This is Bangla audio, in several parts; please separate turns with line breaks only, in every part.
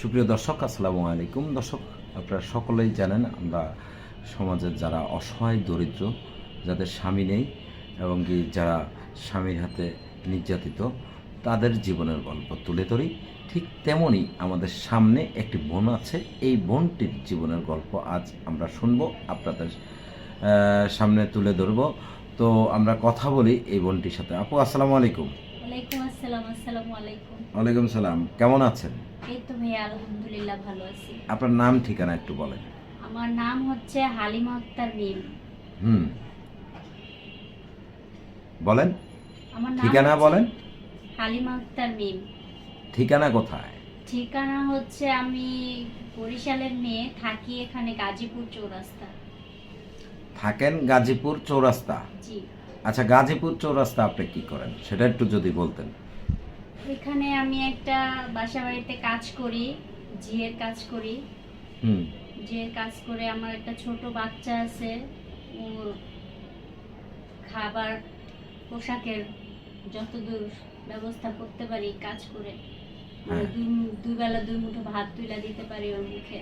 সুপ্রিয় দর্শক আসসালামু আলাইকুম। দর্শক আপনারা সকলেই জানেন আমরা সমাজের যারা অসহায় দরিদ্র যাদের স্বামী নেই এবং কি যারা স্বামীর হাতে নির্যাতিত তাদের জীবনের গল্প তুলে ধরি। ঠিক তেমনই আমাদের সামনে একটি বোন আছে। এই বোনটির জীবনের গল্প আজ আমরা শুনব আপনাদের সামনে তুলে ধরবো। তো আমরা কথা বলি এই বোনটির সাথে। আপু আসসালামু আলাইকুম।
ওয়ালাইকুম আসসালাম আসসালামু আলাইকুম।
ওয়ালাইকুম সালাম। কেমন আছেন?
এই তো ভাইয়া আলহামদুলিল্লাহ ভালো আছি।
আপনার নাম ঠিকানা একটু বলেন।
আমার নাম হচ্ছে হালিমা আক্তার মিম।
হুম। বলেন।
আমার নাম
ঠিকানা বলেন।
হালিমা আক্তার মিম।
ঠিকানা কোথায়?
ঠিকানা হচ্ছে আমি বরিশালের মেয়ে থাকি এখানে গাজীপুর চৌরাস্তা।
থাকেন গাজীপুর চৌরাস্তা?
জি।
আচ্ছা গাজীপুর চৌরাস্তা আপনি কি করেন? সেটা একটু যদি বলতেন।
এখানে আমি একটা বাসা বাড়িতে কাজ করি জিয়ের কাজ করি।
হুম।
জিয়ের কাজ করে আমার একটা ছোট বাচ্চা আছে ওর খাবার পোশাকের যতদূর ব্যবস্থা করতে পারি কাজ করে। মানে
হ্যাঁ।
দুই দুই বেলা দুই মুঠো ভাত তুলে দিতে পারি ওর মুখে।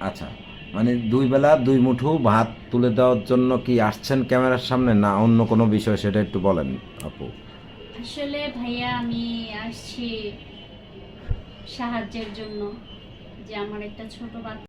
আচ্ছা মানে দুই বেলা দুই মুঠো ভাত তুলে দেওয়ার জন্য কি আসছেন ক্যামেরার সামনে না অন্য কোনো বিষয় সেটা একটু বলেন আপু?
আসলে ভাইয়া আমি আসছি সাহায্যের জন্য যে আমার একটা ছোট বাচ্চা